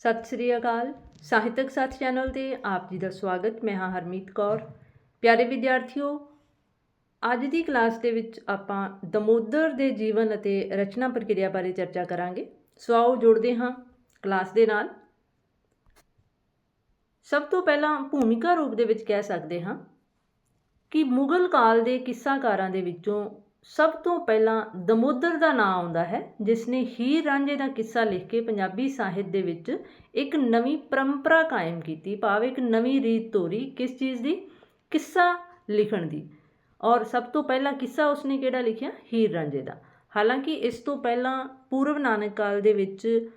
ਸਤਿ ਸ੍ਰੀ ਅਕਾਲ। ਸਾਹਿਤਕ ਸਾਥ ਚੈਨਲ ਤੇ ਆਪ ਜੀ ਦਾ ਸਵਾਗਤ। ਮੈਂ ਹਾਂ ਹਰਮੀਤ ਕੌਰ। ਪਿਆਰੇ ਵਿਦਿਆਰਥੀਓ, ਅੱਜ ਦੀ ਕਲਾਸ ਦੇ ਵਿੱਚ ਆਪਾਂ ਦਮੋਦਰ ਦੇ ਜੀਵਨ ਅਤੇ ਰਚਨਾ ਪ੍ਰਕਿਰਿਆ ਬਾਰੇ ਚਰਚਾ ਕਰਾਂਗੇ। ਸੋ ਆਓ ਜੁੜਦੇ ਹਾਂ ਕਲਾਸ ਦੇ ਨਾਲ। ਸਭ ਤੋਂ ਪਹਿਲਾਂ ਭੂਮਿਕਾ ਰੂਪ ਦੇ ਵਿੱਚ ਕਹਿ ਸਕਦੇ ਹਾਂ ਕਿ ਮੁਗਲ ਕਾਲ ਦੇ ਕਿੱਸਾਕਾਰਾਂ ਦੇ ਵਿੱਚੋਂ ਸਭ ਤੋਂ ਪਹਿਲਾਂ ਦਮੋਦਰ ਦਾ ਨਾਮ ਆਉਂਦਾ ਹੈ, ਜਿਸ ਨੇ ਹੀਰ ਰਾਂਝੇ ਦਾ ਕਿੱਸਾ ਲਿਖ ਕੇ ਪੰਜਾਬੀ ਸਾਹਿਤ ਦੇ ਵਿੱਚ ਇੱਕ ਨਵੀਂ ਪਰੰਪਰਾ ਕਾਇਮ ਕੀਤੀ, ਭਾਵ ਇੱਕ ਨਵੀਂ ਰੀਤ ਤੋਰੀ ਕਿਸ ਚੀਜ਼ ਦੀ? ਕਿੱਸਾ ਲਿਖਣ ਦੀ। ਔਰ ਸਭ ਤੋਂ ਪਹਿਲਾਂ ਕਿੱਸਾ ਉਸਨੇ ਕਿਹੜਾ ਲਿਖਿਆ? ਹੀਰ ਰਾਂਝੇ ਦਾ। ਹਾਲਾਂਕਿ ਇਸ ਤੋਂ ਪਹਿਲਾਂ ਪੂਰਵ ਨਾਨਕ ਕਾਲ ਦੇ ਵਿੱਚ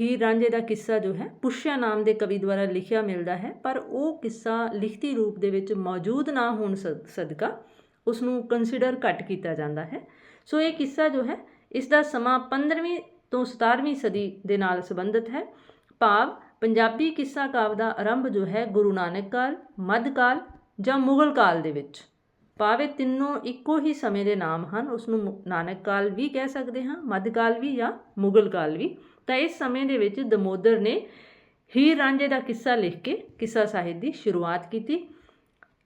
ਹੀਰ ਰਾਂਝੇ ਦਾ ਕਿੱਸਾ ਜੋ ਹੈ, ਪੁਸ਼ਿਆ ਨਾਮ ਦੇ ਕਵੀ ਦੁਆਰਾ ਲਿਖਿਆ ਮਿਲਦਾ ਹੈ, ਪਰ ਉਹ ਕਿੱਸਾ ਲਿਖਤੀ ਰੂਪ ਦੇ ਵਿੱਚ ਮੌਜੂਦ ਨਾ ਹੋਣ ਸਦ- ਸਦਕਾ ਉਸ ਨੂੰ ਕੰਸੀਡਰ ਘੱਟ ਕੀਤਾ ਜਾਂਦਾ ਹੈ। ਸੋ ਇਹ ਕਿੱਸਾ ਜੋ ਹੈ ਇਸ ਦਾ ਸਮਾਂ 15ਵੀਂ ਤੋਂ 17ਵੀਂ ਸਦੀ ਦੇ ਨਾਲ ਸੰਬੰਧਿਤ ਹੈ। ਭਾਵ, ਪੰਜਾਬੀ ਕਿੱਸਾ ਕਾਵ ਦਾ ਆਰੰਭ ਜੋ ਹੈ ਗੁਰੂ ਨਾਨਕ ਕਾਲ, ਮੱਧ ਕਾਲ ਜਾਂ ਮੁਗਲ ਕਾਲ ਦੇ ਵਿੱਚ। ਭਾਵ ਇਹ ਤਿੰਨੋਂ ਇੱਕੋ ਹੀ ਸਮੇਂ ਦੇ ਨਾਮ ਹਨ ਉਸ ਨੂੰ ਨਾਨਕ ਕਾਲ ਵੀ ਕਹਿ ਸਕਦੇ ਹਾਂ, ਮੱਧ ਕਾਲ ਵੀ ਜਾਂ ਮੁਗਲ ਕਾਲ ਵੀ। ਤਾਂ ਇਸ ਸਮੇਂ ਦੇ ਵਿੱਚ ਦਮੋਦਰ ਨੇ ਹੀਰ ਰਾਂਝੇ ਦਾ ਕਿੱਸਾ ਲਿਖ ਕੇ ਕਿੱਸਾ ਸਾਹਿਤ ਦੀ ਸ਼ੁਰੂਆਤ ਕੀਤੀ।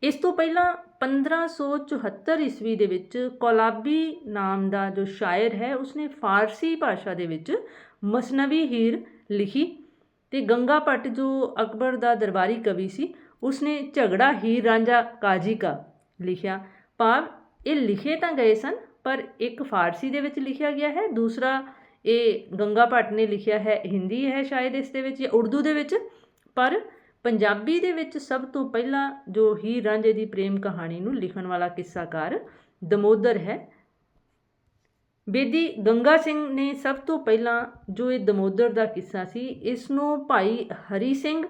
ਇਸ ਤੋਂ ਪਹਿਲਾਂ 1574 ਈਸਵੀ ਦੇ ਵਿੱਚ ਕੋਲਾਬੀ ਨਾਮ ਦਾ ਜੋ ਸ਼ਾਇਰ ਹੈ, ਉਸਨੇ ਫਾਰਸੀ ਭਾਸ਼ਾ ਦੇ ਵਿੱਚ ਮਸਨਵੀ ਹੀਰ ਲਿਖੀ ਤੇ ਗੰਗਾ ਭੱਟ ਜੋ ਅਕਬਰ ਦਾ ਦਰਬਾਰੀ ਕਵੀ ਸੀ, ਉਸਨੇ ਝਗੜਾ ਹੀਰ ਰਾਂਝਾ ਕਾਜੀ ਕਾ ਲਿਖਿਆ। ਭਾਵ ਇਹ ਲਿਖੇ ਤਾਂ ਗਏ ਸਨ, ਪਰ ਇੱਕ ਫਾਰਸੀ ਦੇ ਵਿੱਚ ਲਿਖਿਆ ਗਿਆ ਹੈ, ਦੂਸਰਾ ਇਹ ਗੰਗਾ ਭੱਟ ਨੇ ਲਿਖਿਆ ਹੈ, ਹਿੰਦੀ ਹੈ ਸ਼ਾਇਦ ਇਸ ਦੇ ਵਿੱਚ ਜਾਂ ਉਰਦੂ ਦੇ ਵਿੱਚ, ਪਰ ਪੰਜਾਬੀ ਦੇ ਵਿੱਚ ਸਭ ਤੋਂ ਪਹਿਲਾਂ ਜੋ ਹੀਰ ਰਾਂਝੇ ਦੀ ਪ੍ਰੇਮ ਕਹਾਣੀ ਨੂੰ ਲਿਖਣ ਵਾਲਾ ਕਿੱਸਾਕਾਰ ਦਮੋਦਰ ਹੈ। ਬੇਦੀ ਗੰਗਾ ਸਿੰਘ ਨੇ ਸਭ ਤੋਂ ਪਹਿਲਾਂ ਜੋ ਇਹ ਦਮੋਦਰ ਦਾ ਕਿੱਸਾ ਸੀ, ਇਸ ਨੂੰ ਭਾਈ ਹਰੀ ਸਿੰਘ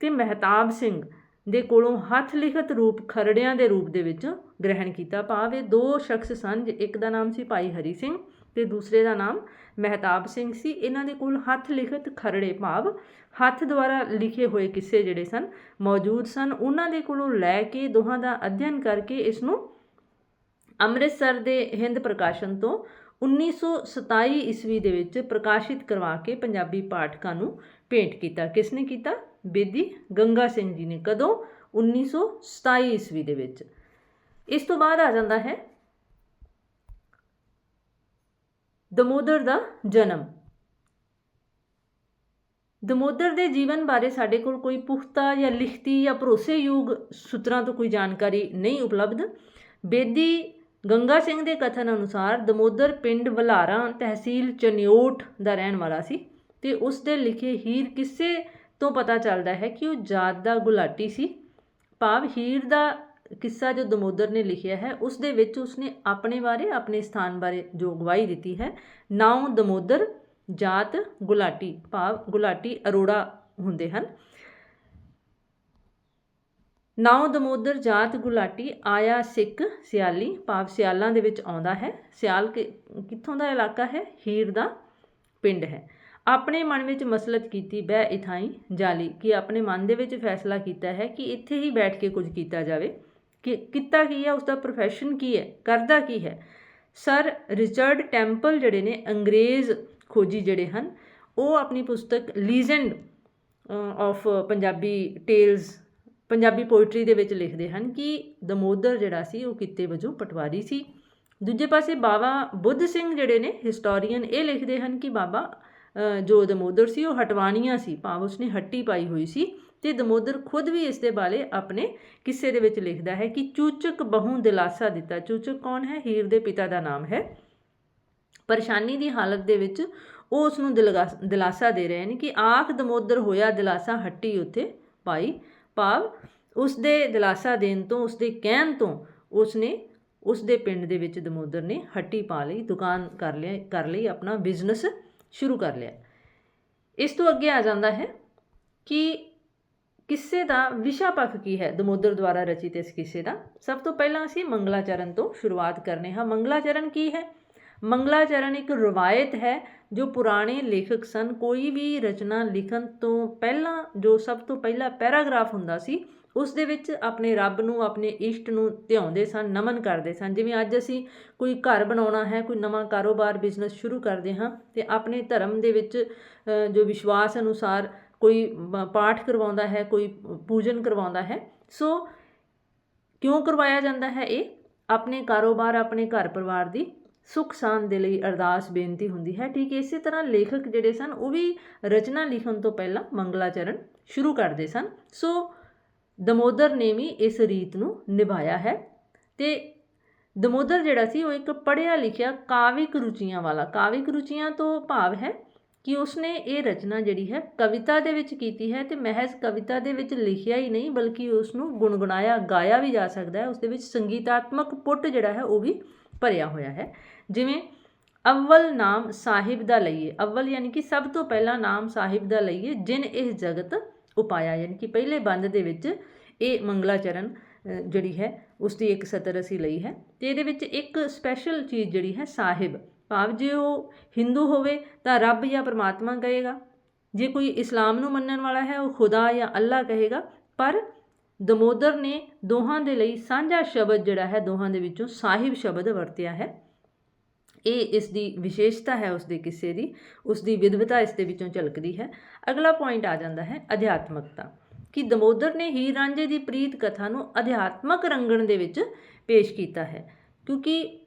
ਤੇ ਮਹਿਤਾਬ ਸਿੰਘ ਦੇ ਕੋਲੋਂ ਹੱਥ ਲਿਖਤ ਰੂਪ ਖਰੜਿਆਂ ਦੇ ਰੂਪ ਦੇ ਵਿੱਚ ਗ੍ਰਹਿਣ ਕੀਤਾ। ਭਾਵ ਇਹ ਦੋ ਸ਼ਖਸ ਸਨ ਜ- ਇੱਕ ਦਾ ਨਾਮ ਸੀ ਭਾਈ ਹਰੀ ਸਿੰਘ ਤੇ ਦੂਸਰੇ ਦਾ ਨਾਮ ਮਹਿਤਾਬ ਸਿੰਘ ਸੀ। ਇਹਨਾਂ ਦੇ ਕੋਲ ਹੱਥ ਲਿਖਤ ਖਰੜੇ ਭਾਵ ਹੱਥ ਦੁਆਰਾ ਲਿਖੇ ਹੋਏ ਕਿੱਸੇ ਜਿਹੜੇ ਸਨ ਮੌਜੂਦ ਸਨ। ਉਹਨਾਂ ਦੇ ਕੋਲੋਂ ਲੈ ਕੇ ਦੋਹਾਂ ਦਾ ਅਧਿਐਨ ਕਰਕੇ ਇਸ ਨੂੰ ਅੰਮ੍ਰਿਤਸਰ ਦੇ ਹਿੰਦ ਪ੍ਰਕਾਸ਼ਨ ਤੋਂ 1927 ਈਸਵੀ ਦੇ ਵਿੱਚ ਪ੍ਰਕਾਸ਼ਿਤ ਕਰਵਾ ਕੇ ਪੰਜਾਬੀ ਪਾਠਕਾਂ ਨੂੰ ਭੇਂਟ ਕੀਤਾ। ਕਿਸ ਨੇ ਕੀਤਾ? ਬੇਦੀ ਗੰਗਾ ਸਿੰਘ ਜੀ ਨੇ। ਕਦੋਂ? 1927 ਈਸਵੀ ਦੇ ਵਿੱਚ। ਇਸ ਤੋਂ ਬਾਅਦ ਆ ਜਾਂਦਾ ਹੈ ਦਮੋਦਰ ਦਾ ਜਨਮ। ਦਮੋਦਰ ਦੇ ਜੀਵਨ ਬਾਰੇ ਸਾਡੇ ਕੋਲ ਕੋਈ ਪੁਖਤਾ ਜਾਂ ਲਿਖਤੀ ਜਾਂ ਭਰੋਸੇਯੋਗ ਸੂਤਰਾਂ ਤੋਂ ਕੋਈ ਜਾਣਕਾਰੀ ਨਹੀਂ ਉਪਲਬਧ। ਬੇਦੀ ਗੰਗਾ ਸਿੰਘ ਦੇ ਕਥਨ ਅਨੁਸਾਰ ਦਮੋਦਰ ਪਿੰਡ ਵਲਾਰਾ ਤਹਿਸੀਲ ਚਨਿਓਟ ਦਾ ਰਹਿਣ ਵਾਲਾ ਸੀ ਤੇ ਉਸ ਦੇ ਲਿਖੇ ਹੀਰ ਕਿਸੇ ਤੋਂ ਪਤਾ ਚੱਲਦਾ ਹੈ ਕਿ ਉਹ ਜਾਤ ਦਾ ਗੁਲਾਟੀ ਸੀ। ਭਾਵ ਹੀਰ ਦਾ ਕਿੱਸਾ ਜੋ ਦਮੋਦਰ ਨੇ ਲਿਖਿਆ ਹੈ, ਉਸ ਦੇ ਵਿੱਚ ਉਸਨੇ ਆਪਣੇ ਬਾਰੇ, ਆਪਣੇ ਸਥਾਨ ਬਾਰੇ ਜੋ ਗਵਾਹੀ ਦਿੱਤੀ ਹੈ। ਨਾਉ ਦਮੋਦਰ, ਜਾਤ, ਗੁਲਾਟੀ, ਭਾਵ, ਗੁਲਾਟੀ, ਅਰੋੜਾ ਹੁੰਦੇ ਹਨ। ਨਾਉ ਦਮੋਦਰ, ਜਾਤ, ਗੁਲਾਟੀ, ਆਇਆ, ਸਿੱਖ, ਸਿਆਲੀ, ਭਾਵ ਸਿਆਲਾਂ ਦੇ ਵਿੱਚ ਆਉਂਦਾ ਹੈ। ਸਿਆਲ ਕਿ- ਕਿੱਥੋਂ ਦਾ ਇਲਾਕਾ ਹੈ? ਹੀਰ ਦਾ ਪਿੰਡ ਹੈ। ਆਪਣੇ ਮਨ ਵਿੱਚ ਮਸਲਤ ਕੀਤੀ ਬਹਿ ਇਥਾਈ ਜਾਲੀ, ਕਿ ਆਪਣੇ ਮਨ ਦੇ ਵਿੱਚ ਫੈਸਲਾ ਕੀਤਾ ਹੈ ਕਿ ਇੱਥੇ ਹੀ ਬੈਠ ਕੇ ਕੁਝ ਕੀਤਾ ਜਾਵੇ। ਕਿ ਕਿੱਤਾ ਕੀ ਹੈ ਉਸ ਦਾ profession ਕੀ ਹੈ, ਕਰਦਾ ਕੀ ਹੈ। ਸਰ ਰਿਚਰਡ ਟੈਂਪਲ ਜਿਹੜੇ ਨੇ, ਅੰਗਰੇਜ਼ ਖੋਜੀ ਜਿਹੜੇ ਹਨ, ਉਹ ਆਪਣੀ ਪੁਸਤਕ legend of Punjabi tales Punjabi poetry ਦੇ ਵਿੱਚ ਲਿਖਦੇ ਹਨ ਕਿ ਦਮੋਦਰ ਜਿਹੜਾ ਸੀ, ਉਹ ਕਿੱਤੇ ਵਜੋਂ ਪਟਵਾਰੀ ਸੀ। ਦੂਜੇ ਪਾਸੇ ਬਾਬਾ ਬੁੱਧ ਸਿੰਘ ਜਿਹੜੇ ਨੇ ਹਿਸਟੋਰੀਅਨ ਇਹ ਲਿਖਦੇ ਹਨ ਕਿ ਬਾਬਾ ਜੋ ਦਮੋਦਰ ਸੀ, ਉਹ ਹਟਵਾਣੀਆਂ ਸੀ, ਭਾਵ ਉਸਨੇ ਹੱਟੀ ਪਾਈ ਹੋਈ ਸੀ। ਤੇ ਦਮੋਦਰ ਖੁਦ ਵੀ ਇਸ ਦੇ ਬਾਰੇ ਆਪਣੇ ਕਿੱਸੇ ਦੇ ਵਿੱਚ ਲਿਖਦਾ ਹੈ ਕਿ ਚੂਚਕ ਬਹੁ ਦਿਲਾਸਾ ਦਿੱਤਾ। ਚੂਚਕ ਕੌਣ ਹੈ? ਹੀਰ ਦੇ ਪਿਤਾ ਦਾ ਨਾਮ ਹੈ। ਪਰੇਸ਼ਾਨੀ ਦੀ ਹਾਲਤ ਦੇ ਵਿੱਚ ਉਹ ਉਸ ਨੂੰ ਦਿਲਗਾ- ਦਿਲਾਸਾ ਦੇ ਰਹੇ ਨੇ ਕਿ ਆਖ ਦਮੋਦਰ ਹੋਇਆ ਦਿਲਾਸਾ ਹੱਟੀ ਉੱਥੇ ਪਾਈ। ਭਾਵ ਉਸ ਦੇ ਦਿਲਾਸਾ ਦੇਣ ਤੋਂ, ਉਸ ਦੇ ਕਹਿਣ ਤੋਂ ਉਸ ਨੇ, ਉਸ ਦੇ ਪਿੰਡ ਦੇ ਵਿੱਚ ਦਮੋਦਰ ਨੇ ਹੱਟੀ ਪਾ ਲਈ, ਦੁਕਾਨ ਕਰ ਲਿਆ, ਕਰ ਲਈ, ਆਪਣਾ ਬਿਜ਼ਨਸ ਸ਼ੁਰੂ ਕਰ ਲਿਆ। ਇਸ ਤੋਂ ਅੱਗੇ ਆ ਜਾਂਦਾ ਹੈ ਕਿ ਕਿੱਸੇ ਦਾ ਵਿਸ਼ਾ ਪੱਖ ਕੀ ਹੈ? ਦਮੋਦਰ ਦੁਆਰਾ ਰਚਿਤ ਇਸ ਕਿੱਸੇ ਦਾ ਸਭ ਤੋਂ ਪਹਿਲਾਂ ਅਸੀਂ ਮੰਗਲਾਚਰਨ ਤੋਂ ਸ਼ੁਰੂਆਤ ਕਰਨੇ ਹਾਂ। ਮੰਗਲਾਚਰਨ ਕੀ ਹੈ? ਮੰਗਲਾਚਰਨ ਇੱਕ ਰਵਾਇਤ ਹੈ ਜੋ ਪੁਰਾਣੇ ਲੇਖਕ ਸਨ। ਕੋਈ ਵੀ ਰਚਨਾ ਲਿਖਣ ਤੋਂ ਪਹਿਲਾਂ ਜੋ ਸਭ ਤੋਂ ਪਹਿਲਾ ਪੈਰਾਗ੍ਰਾਫ ਹੁੰਦਾ ਸੀ, ਉਸ ਦੇ ਵਿੱਚ ਆਪਣੇ ਰੱਬ ਨੂੰ, ਆਪਣੇ ਇਸ਼ਟ ਨੂੰ ਧਿਆਉਂਦੇ ਸਨ, ਨਮਨ ਕਰਦੇ ਸਨ। ਜਿਵੇਂ ਅੱਜ ਅਸੀਂ ਕੋਈ ਘਰ ਬਣਾਉਣਾ ਹੈ, ਕੋਈ ਨਵਾਂ ਕਾਰੋਬਾਰ ਬਿਜ਼ਨਸ ਸ਼ੁਰੂ ਕਰਦੇ ਹਾਂ ਤੇ ਆਪਣੇ ਧਰਮ ਦੇ ਵਿੱਚ ਜੋ ਵਿਸ਼ਵਾਸ ਅਨੁਸਾਰ ਕੋਈ ਪਾਠ ਕਰਵਾਉਂਦਾ ਹੈ, ਕੋਈ ਪੂਜਨ ਕਰਵਾਉਂਦਾ ਹੈ। ਸੋ ਕਿਉਂ ਕਰਵਾਇਆ ਜਾਂਦਾ ਹੈ ਇਹ? ਆਪਣੇ ਕਾਰੋਬਾਰ, ਆਪਣੇ ਘਰ ਪਰਿਵਾਰ ਦੀ ਸੁੱਖ ਸਾਂਦ ਦੇ ਲਈ ਅਰਦਾਸ, ਬੇਨਤੀ ਹੁੰਦੀ ਹੈ। ਠੀਕ ਇਸੇ ਤਰ੍ਹਾਂ ਲੇਖਕ ਜਿਹੜੇ ਸਨ, ਉਹ ਵੀ ਰਚਨਾ ਲਿਖਣ ਤੋਂ ਪਹਿਲਾਂ ਮੰਗਲਾਚਰਨ ਸ਼ੁਰੂ ਕਰਦੇ ਸਨ। ਸੋ ਦਮੋਦਰ ਨੇ ਵੀ ਇਸ ਰੀਤ ਨੂੰ ਨਿਭਾਇਆ ਹੈ ਤੇ ਦਮੋਦਰ ਜਿਹੜਾ ਸੀ, ਉਹ ਇੱਕ ਪੜ੍ਹਿਆ ਲਿਖਿਆ ਕਾਵਿਕ ਰੁਚੀਆਂ ਵਾਲਾ, ਕਾਵਿਕ ਰੁਚੀਆਂ ਤੋਂ ਭਾਵ ਹੈ ਕਿ ਉਸਨੇ ਇਹ ਰਚਨਾ ਜਿਹੜੀ ਹੈ ਕਵਿਤਾ ਦੇ ਵਿੱਚ ਕੀਤੀ ਹੈ ਤੇ ਮਹਿਜ਼ ਕਵਿਤਾ ਦੇ ਵਿੱਚ ਲਿਖਿਆ ਹੀ ਨਹੀਂ, ਬਲਕਿ ਉਸ ਨੂੰ ਗੁਣਗੁਣਾਇਆ, ਗਾਇਆ ਵੀ ਜਾ ਸਕਦਾ ਹੈ। ਉਸ ਦੇ ਵਿੱਚ ਸੰਗੀਤਾਤਮਕ ਪੁੱਟ ਜਿਹੜਾ ਹੈ ਉਹ ਵੀ ਭਰਿਆ ਹੋਇਆ ਹੈ। ਜਿਵੇਂ ਅਵਲ ਨਾਮ ਸਾਹਿਬ ਦਾ ਲਈਏ। ਅਵਲ ਯਾਨੀ ਕਿ ਸਭ ਤੋਂ ਪਹਿਲਾ ਨਾਮ ਸਾਹਿਬ ਦਾ ਲਈਏ, ਜਿਨ ਇਹ ਜਗਤ ਉਪਾਇਆ। ਯਾਨੀ ਕਿ ਪਹਿਲੇ ਬੰਦ ਦੇ ਵਿੱਚ ਇਹ ਮੰਗਲਾਚਰਨ ਜਿਹੜੀ ਹੈ ਉਸ ਦੀ ਇੱਕ ਸਤਰ ਅਸੀਂ ਲਈ ਹੈ। ਤੇ ਇਹਦੇ ਵਿੱਚ ਇੱਕ ਸਪੈਸ਼ਲ ਚੀਜ਼ ਜਿਹੜੀ ਹੈ, ਸਾਹਿਬ। ਭਾਵ ਜੇ ਉਹ ਹਿੰਦੂ ਹੋਵੇ ਤਾਂ ਰੱਬ ਜਾਂ ਪਰਮਾਤਮਾ ਕਹੇਗਾ। ਜੇ ਕੋਈ ਇਸਲਾਮ ਨੂੰ ਮੰਨਣ ਵਾਲਾ ਹੈ, ਉਹ ਖੁਦਾ ਜਾਂ ਅੱਲਾ ਕਹੇਗਾ। ਪਰ ਦਮੋਦਰ ਨੇ ਦੋਹਾਂ ਦੇ ਲਈ ਸਾਂਝਾ ਸ਼ਬਦ ਜਿਹੜਾ ਹੈ, ਦੋਹਾਂ ਦੇ ਵਿੱਚੋਂ ਸਾਹਿਬ ਸ਼ਬਦ ਵਰਤਿਆ ਹੈ। ਇਹ ਇਸ ਦੀ ਵਿਸ਼ੇਸ਼ਤਾ ਹੈ, ਉਸ ਦੇ ਕਿੱਸੇ ਦੀ, ਉਸ ਦੀ ਵਿਦਵਤਾ ਇਸ ਦੇ ਵਿੱਚੋਂ ਝਲਕਦੀ ਹੈ। ਅਗਲਾ ਪੁਆਇੰਟ ਆ ਜਾਂਦਾ ਹੈ, ਅਧਿਆਤਮਕਤਾ। ਕਿ ਦਮੋਦਰ ਨੇ ਹੀਰ ਰਾਂਝੇ ਦੀ ਪ੍ਰੀਤ ਕਥਾ ਨੂੰ ਅਧਿਆਤਮਕ ਰੰਗਣ ਦੇ ਵਿੱਚ ਪੇਸ਼ ਕੀਤਾ ਹੈ। ਕਿਉਂਕਿ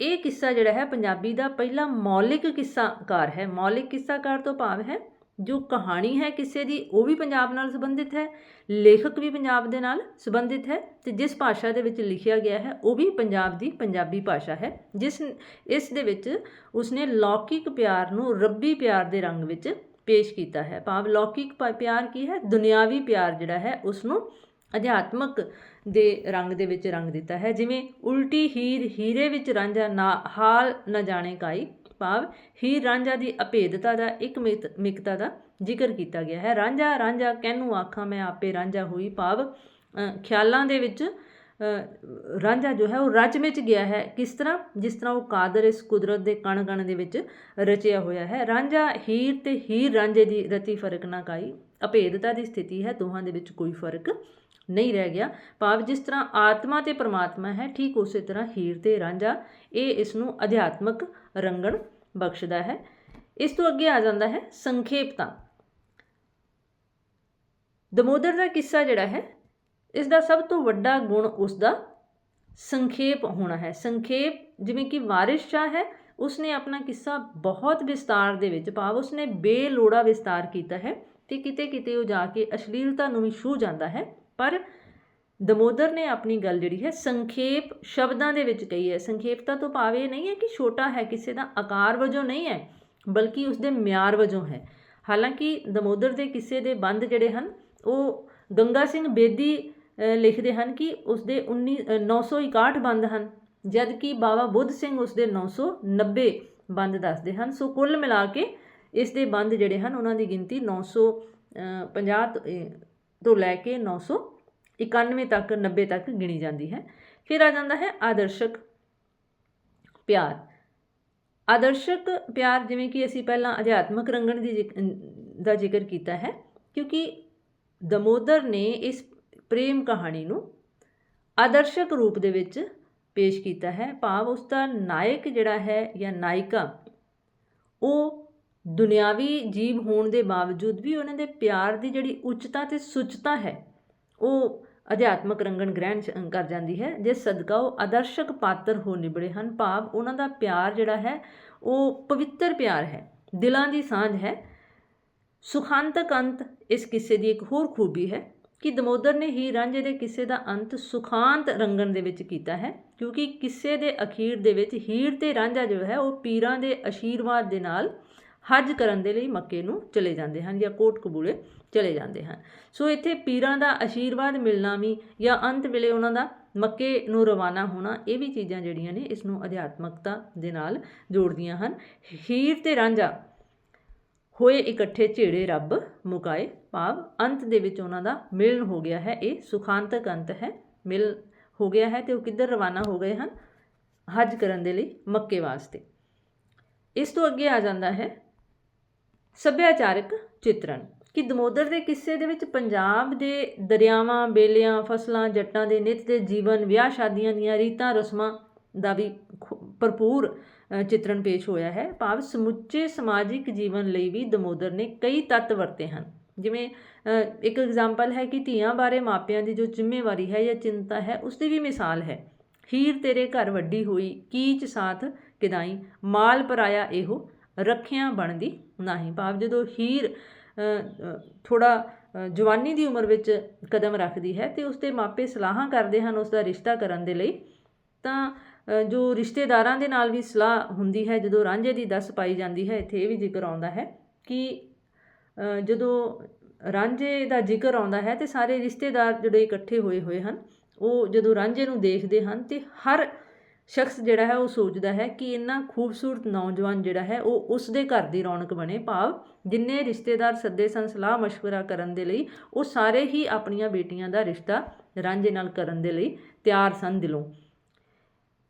ਇਹ ਕਿੱਸਾ ਜਿਹੜਾ ਹੈ ਪੰਜਾਬੀ ਦਾ ਪਹਿਲਾ ਮੌਲਿਕ ਕਿੱਸਾਕਾਰ ਹੈ। ਮੌਲਿਕ ਕਿੱਸਾਕਾਰ ਤੋਂ ਭਾਵ ਹੈ ਜੋ ਕਹਾਣੀ ਹੈ ਕਿਸੇ ਦੀ, ਉਹ ਵੀ ਪੰਜਾਬ ਨਾਲ ਸੰਬੰਧਿਤ ਹੈ, ਲੇਖਕ ਵੀ ਪੰਜਾਬ ਦੇ ਨਾਲ ਸੰਬੰਧਿਤ ਹੈ ਤੇ ਜਿਸ ਭਾਸ਼ਾ ਦੇ ਵਿੱਚ ਲਿਖਿਆ ਗਿਆ ਹੈ, ਉਹ ਵੀ ਪੰਜਾਬ ਦੀ ਪੰਜਾਬੀ ਭਾਸ਼ਾ ਹੈ। ਜਿਸ, ਇਸ ਦੇ ਵਿੱਚ ਉਸਨੇ ਲੌਕਿਕ ਪਿਆਰ ਨੂੰ ਰੱਬੀ ਪਿਆਰ ਦੇ ਰੰਗ ਵਿੱਚ ਪੇਸ਼ ਕੀਤਾ ਹੈ। ਭਾਵ ਲੌਕਿਕ ਪਿਆਰ ਕੀ ਹੈ? ਦੁਨਿਆਵੀ ਪਿਆਰ ਜਿਹੜਾ ਹੈ ਉਸ ਨੂੰ ਅਧਿਆਤਮਕ ਦੇ ਰੰਗ ਦੇ ਵਿੱਚ ਰੰਗ ਦਿੱਤਾ ਹੈ। ਜਿਵੇਂ ਉਲਟੀ ਹੀਰ ਹੀਰੇ ਵਿੱਚ ਰਾਂਝਾ ਨਾ ਹਾਲ ਨਾ ਜਾਣੇ ਕਾਈ ਭਾਵ ਹੀਰ ਰਾਂਝਾ ਦੀ ਅਭੇਦਤਾ ਦਾ ਇੱਕ ਮਿਕ- ਮਿਕਤਾ ਦਾ ਜ਼ਿਕਰ ਕੀਤਾ ਗਿਆ ਹੈ। ਰਾਂਝਾ ਰਾਂਝਾ ਕਹਿਨੂੰ ਆਖਾਂ ਮੈਂ ਆਪੇ ਰਾਂਝਾ ਹੋਈ ਭਾਵ ਖਿਆਲਾਂ ਦੇ ਵਿੱਚ ਰਾਂਝਾ ਜੋ ਹੈ ਉਹ ਰਚ ਵਿੱਚ ਗਿਆ ਹੈ। ਕਿਸ ਤਰ੍ਹਾਂ? ਜਿਸ ਤਰ੍ਹਾਂ ਉਹ ਕਾਦਰ ਇਸ ਕੁਦਰਤ ਦੇ ਕਣ ਕਣ ਦੇ ਵਿੱਚ ਰਚਿਆ ਹੋਇਆ ਹੈ। ਰਾਂਝਾ ਹੀਰ ਤੇ ਹੀਰ ਰਾਂਝੇ ਦੀ ਰਤੀ ਫ਼ਰਕ ਨਾ ਕਾਈ। ਅਭੇਦਤਾ ਦੀ ਸਥਿਤੀ ਹੈ, ਦੋਹਾਂ ਦੇ ਵਿੱਚ ਕੋਈ ਫ਼ਰਕ ਨਹੀਂ ਰਹਿ ਗਿਆ। ਭਾਵ ਜਿਸ ਤਰ੍ਹਾਂ ਆਤਮਾ ਤੇ ਪਰਮਾਤਮਾ ਹੈ, ਠੀਕ ਉਸੇ ਤਰ੍ਹਾਂ ਹੀਰ ਤੇ ਰਾਂਝਾ ਇਹ ਇਸ ਨੂੰ ਅਧਿਆਤਮਕ ਰੰਗਣ ਬਖਸ਼ਦਾ ਹੈ। ਇਸ ਤੋਂ ਅੱਗੇ ਆ ਜਾਂਦਾ ਹੈ ਸੰਖੇਪਤਾ। ਦਮੋਦਰ ਦਾ ਕਿੱਸਾ ਜਿਹੜਾ ਹੈ, ਇਸ ਦਾ ਸਭ ਤੋਂ ਵੱਡਾ ਗੁਣ ਉਸ ਦਾ ਸੰਖੇਪ ਹੋਣਾ ਹੈ। ਸੰਖੇਪ ਜਿਵੇਂ ਕਿ ਵਾਰਿਸ ਸ਼ਾਹ ਹੈ, ਉਸਨੇ ਆਪਣਾ ਕਿੱਸਾ ਬਹੁਤ ਵਿਸਤਾਰ ਦੇ ਵਿੱਚ, ਭਾਵ ਉਸਨੇ ਬੇਲੋੜਾ ਵਿਸਤਾਰ ਕੀਤਾ ਹੈ ਤੇ ਕਿਤੇ ਕਿਤੇ ਉਹ ਜਾ ਕੇ ਅਸ਼ਲੀਲਤਾ ਨੂੰ ਵੀ ਛੂਹ ਜਾਂਦਾ ਹੈ। ਪਰ ਦਮੋਦਰ ਨੇ ਆਪਣੀ ਗੱਲ ਜਿਹੜੀ ਹੈ ਸੰਖੇਪ ਸ਼ਬਦਾਂ ਦੇ ਵਿੱਚ ਕਹੀ ਹੈ। ਸੰਖੇਪਤਾ ਤੋਂ ਭਾਵ ਇਹ ਨਹੀਂ ਹੈ ਕਿ ਛੋਟਾ ਹੈ ਕਿਸੇ ਦਾ ਆਕਾਰ ਵਜੋਂ ਨਹੀਂ ਹੈ ਬਲਕਿ ਉਸ ਦੇ ਮਿਆਰ ਵਜੋਂ ਹੈ। ਹਾਲਾਂਕਿ ਦਮੋਦਰ ਦੇ ਕਿੱਸੇ ਦੇ ਬੰਦ ਜਿਹੜੇ ਹਨ ਉਹ ਗੰਗਾ ਸਿੰਘ ਬੇਦੀ ਲਿਖਦੇ ਹਨ ਕਿ ਉਸ ਦੇ 19 ਅ, 961 ਬੰਦ ਹਨ ਜਦ ਕਿ ਬਾਬਾ ਬੁੱਧ ਸਿੰਘ ਉਸ ਦੇ 990 ਬੰਦ ਦੱਸਦੇ ਹਨ। ਸੋ ਕੁੱਲ ਮਿਲਾ ਕੇ ਇਸ ਦੇ ਬੰਦ ਜਿਹੜੇ ਹਨ ਉਹਨਾਂ ਦੀ ਗਿਣਤੀ 950 ਤੋਂ- ਅ, ਤੋਂ ਲੈ ਕੇ 991 ਤੱਕ 90 ਤੱਕ ਗਿਣੀ ਜਾਂਦੀ ਹੈ। ਫਿਰ ਆ ਜਾਂਦਾ ਹੈ ਆਦਰਸ਼ਕ ਪਿਆਰ। ਆਦਰਸ਼ਕ ਪਿਆਰ ਜਿਵੇਂ ਕਿ ਅਸੀਂ ਪਹਿਲਾਂ ਅਧਿਆਤਮਕ ਰੰਗਣ ਦੀ ਜ਼ਿਕ- ਦਾ ਜ਼ਿਕਰ ਕੀਤਾ ਹੈ ਕਿਉਂਕਿ ਦਮੋਦਰ ਨੇ ਇਸ ਪ੍ਰੇਮ ਕਹਾਣੀ ਨੂੰ ਆਦਰਸ਼ਕ ਰੂਪ ਦੇ ਵਿੱਚ ਪੇਸ਼ ਕੀਤਾ ਹੈ। ਭਾਵ ਉਸ ਦਾ ਨਾਇਕ ਜਿਹੜਾ ਹੈ ਜਾਂ ਨਾਇਕਾ ਉਹ ਦੁਨਿਆਵੀ ਜੀਵ ਹੋਣ ਦੇ ਬਾਵਜੂਦ ਵੀ ਉਹਨਾਂ ਦੇ ਪਿਆਰ ਦੀ ਜਿਹੜੀ ਉੱਚਤਾ ਤੇ ਸੁੱਚਤਾ ਹੈ, ਉਹ ਅਧਿਆਤਮਕ ਰੰਗਣ ਗ੍ਰਹਿਣ ਚ- ਕਰ ਜਾਂਦੀ ਹੈ। ਜਿਸ ਸਦਕਾ ਉਹ ਆਦਰਸ਼ਕ ਪਾਤਰ ਹੋ ਨਿਬੜੇ ਹਨ, ਭਾਵ ਉਹਨਾਂ ਦਾ ਪਿਆਰ ਜਿਹੜਾ ਹੈ, ਉਹ ਪਵਿੱਤਰ ਪਿਆਰ ਹੈ, ਦਿਲਾਂ ਦੀ ਸਾਂਝ ਹੈ। ਸੁਖਾਂਤਕ ਅੰਤ ਇਸ ਕਿੱਸੇ ਦੀ ਇੱਕ ਹੋਰ ਖੂਬੀ ਹੈ ਕਿ ਦਮੋਦਰ ਨੇ ਹੀ ਰਾਂਝੇ ਦੇ ਕਿੱਸੇ ਦਾ ਅੰਤ ਸੁਖਾਂਤ ਰੰਗਣ ਦੇ ਵਿੱਚ ਕੀਤਾ ਹੈ, ਕਿਉਂਕਿ ਕਿੱਸੇ ਦੇ ਅਖੀਰ ਦੇ ਵਿੱਚ ਹੀਰ ਤੇ ਰਾਂਝਾ ਜੋ ਹੈ, ਉਹ ਪੀਰਾਂ ਦੇ ਅਸ਼ੀਰਵਾਦ ਦੇ ਨਾਲ ਹਜ ਕਰਨ ਦੇ ਲਈ ਮੱਕੇ ਨੂੰ ਚਲੇ ਜਾਂਦੇ ਹਨ ਜਾਂ ਕੋਟ ਕਬੂਲੇ ਚਲੇ ਜਾਂਦੇ ਹਨ। ਸੋ ਇੱਥੇ ਪੀਰਾਂ ਦਾ ਅਸ਼ੀਰਵਾਦ ਮਿਲਣਾ ਵੀ ਜਾਂ ਅੰਤ ਵੇਲੇ ਉਹਨਾਂ ਦਾ ਮੱਕੇ ਨੂੰ ਰਵਾਨਾ ਹੋਣਾ, ਇਹ ਵੀ ਚੀਜ਼ਾਂ ਜਿਹੜੀਆਂ ਨੇ ਇਸ ਨੂੰ ਅਧਿਆਤਮਕਤਾ ਦੇ ਨਾਲ ਜੋੜਦੀਆਂ ਹਨ। ਹੀਰ ਤੇ ਰਾਂਝਾ ਹੋਏ ਇਕੱਠੇ ਝੇੜੇ ਰੱਬ ਮੁਕਾਏ ਭਾਵ ਅੰਤ ਦੇ ਵਿੱਚ ਉਹਨਾਂ ਦਾ ਮਿਲਨ ਹੋ ਗਿਆ ਹੈ। ਇਹ ਸੁਖਾਂਤਕ ਅੰਤ ਹੈ। ਮਿਲ ਹੋ ਗਿਆ ਹੈ ਤੇ ਉਹ ਕਿੱਧਰ ਰਵਾਨਾ ਹੋ ਗਏ ਹਨ? ਹਜ ਕਰਨ ਦੇ ਲਈ ਮੱਕੇ ਵਾਸਤੇ। ਇਸ ਤੋਂ ਅੱਗੇ ਆ ਜਾਂਦਾ ਹੈ ਸੱਭਿਆਚਾਰਕ ਚਿਤਰਣ ਕਿ ਦਮੋਦਰ ਦੇ ਕਿੱਸੇ ਦੇ ਵਿੱਚ ਪੰਜਾਬ ਦੇ ਦਰਿਆਵਾਂ ਬੇਲਿਆਂ ਫਸਲਾਂ ਜੱਟਾਂ ਦੇ ਨਿੱਤ ਦੇ ਜੀਵਨ ਵਿਆਹ ਸ਼ਾਦੀਆਂ ਦੀਆਂ ਰੀਤਾਂ ਰਸਮਾਂ ਦਾ ਵੀ ਖੂ- ਭਰਪੂਰ ਅ, ਚਿਤਰਣ ਪੇਸ਼ ਹੋਇਆ ਹੈ। ਭਾਵ ਸਮੁੱਚੇ ਸਮਾਜਿਕ ਜੀਵਨ ਲਈ ਵੀ ਦਮੋਦਰ ਨੇ ਕਈ ਤੱਤ ਵਰਤੇ ਹਨ। ਜਿਵੇਂ ਇੱਕ ਐਗਜ਼ਾਮਪਲ ਹੈ ਕਿ ਧੀਆਂ ਬਾਰੇ ਮਾਪਿਆਂ ਦੀ ਜੋ ਜ਼ਿੰਮੇਵਾਰੀ ਹੈ ਜਾਂ ਚਿੰਤਾ ਹੈ ਉਸ ਦੀ ਵੀ ਮਿਸਾਲ ਹੈ। ਹੀਰ ਤੇਰੇ ਘਰ ਵੱਡੀ ਹੋਈ ਕੀਚ ਸਾਥ ਕਿਦਾਈ ਮਾਲ ਪਰਾਇਆ ਇਹੋ। ਰੱਖਿਆਂ ਬਣਦੀ ਨਹੀਂ। ਭਾਵ ਜਦੋਂ ਹੀਰ ਥੋੜਾ ਜਵਾਨੀ ਦੀ ਉਮਰ ਵਿੱਚ ਕਦਮ ਰੱਖਦੀ ਹੈ ਤੇ ਉਸ ਦੇ ਮਾਪੇ ਸਲਾਹਾਂ ਕਰਦੇ ਹਨ ਉਸ ਦਾ ਰਿਸ਼ਤਾ ਕਰਨ ਦੇ ਲਈ, ਤਾਂ ਜੋ ਰਿਸ਼ਤੇਦਾਰਾਂ ਦੇ ਨਾਲ ਵੀ ਸਲਾਹ ਹੁੰਦੀ ਹੈ, ਜਦੋਂ ਰਾਂਝੇ ਦੀ ਦੱਸ ਪਾਈ ਜਾਂਦੀ ਹੈ, ਇੱਥੇ ਇਹ ਵੀ ਜ਼ਿਕਰ ਆਉਂਦਾ ਹੈ ਕਿ ਜਦੋਂ ਰਾਂਝੇ ਦਾ ਜ਼ਿਕਰ ਆਉਂਦਾ ਹੈ ਤੇ ਸਾਰੇ ਰਿਸ਼ਤੇਦਾਰ ਜਿਹੜੇ ਇਕੱਠੇ ਹੋਏ ਹੋਏ ਹਨ, ਉਹ ਜਦੋਂ ਰਾਂਝੇ ਨੂੰ ਦੇਖਦੇ ਹਨ ਤੇ ਹਰ ਸ਼ਖਸ ਜਿਹੜਾ ਹੈ ਉਹ ਸੋਚਦਾ ਹੈ ਕਿ ਇੰਨਾ ਖੂਬਸੂਰਤ ਨੌਜਵਾਨ ਜਿਹੜਾ ਹੈ ਉਹ ਉਸ ਦੇ ਘਰ ਦੀ ਰੌਣਕ ਬਣੇ। ਭਾਵ ਜਿੰਨੇ ਰਿਸ਼ਤੇਦਾਰ ਸੱਦੇ ਸਨ ਸਲਾਹ ਮਸ਼ਵਰਾ ਕਰਨ ਦੇ ਲਈ, ਉਹ ਸਾਰੇ ਹੀ ਆਪਣੀਆਂ ਬੇਟੀਆਂ ਦਾ ਰਿਸ਼ਤਾ ਰਾਂਝੇ ਨਾਲ ਕਰਨ ਦੇ ਲਈ ਤਿਆਰ ਸਨ ਦਿਲੋਂ।